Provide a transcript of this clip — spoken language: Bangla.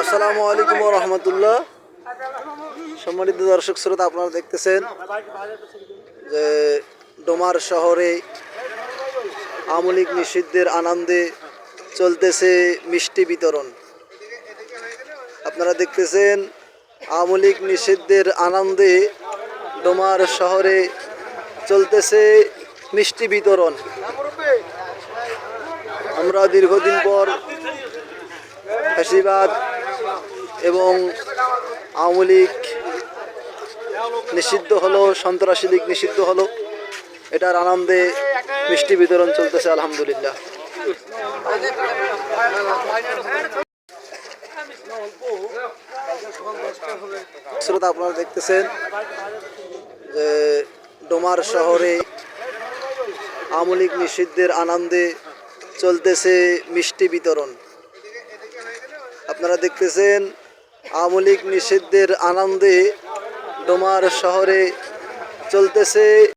আসসালামু আলাইকুম রহমতুল্লাহ। সম্মানিত দর্শক শ্রোতা, আপনারা দেখতেছেন যে ডোমার শহরে আমলিক নিষিদ্ধের আনন্দে চলতেছে মিষ্টি বিতরণ। আপনারা দেখতেছেন আমলিক নিষিদ্ধের আনন্দে ডোমার শহরে চলতেছে মিষ্টি বিতরণ। আমরা দীর্ঘদিন পর ফ্যাসিবাদ এবং আওয়ামী লীগ নিষিদ্ধ হলো, সন্ত্রাসী লীগ নিষিদ্ধ হলো। এটার আনন্দে মিষ্টি বিতরণ চলতেছে, আলহামদুলিল্লাহ। শ্রোতা, আপনারা দেখতেছেন যে ডোমার শহরে আওয়ামী লীগ নিষিদ্ধের আনন্দে চলতেছে মিষ্টি বিতরণ। আপনারা দেখতেছেন আমলিক নিষিদ্ধের আনন্দে ডোমার শহরে চলতেছে।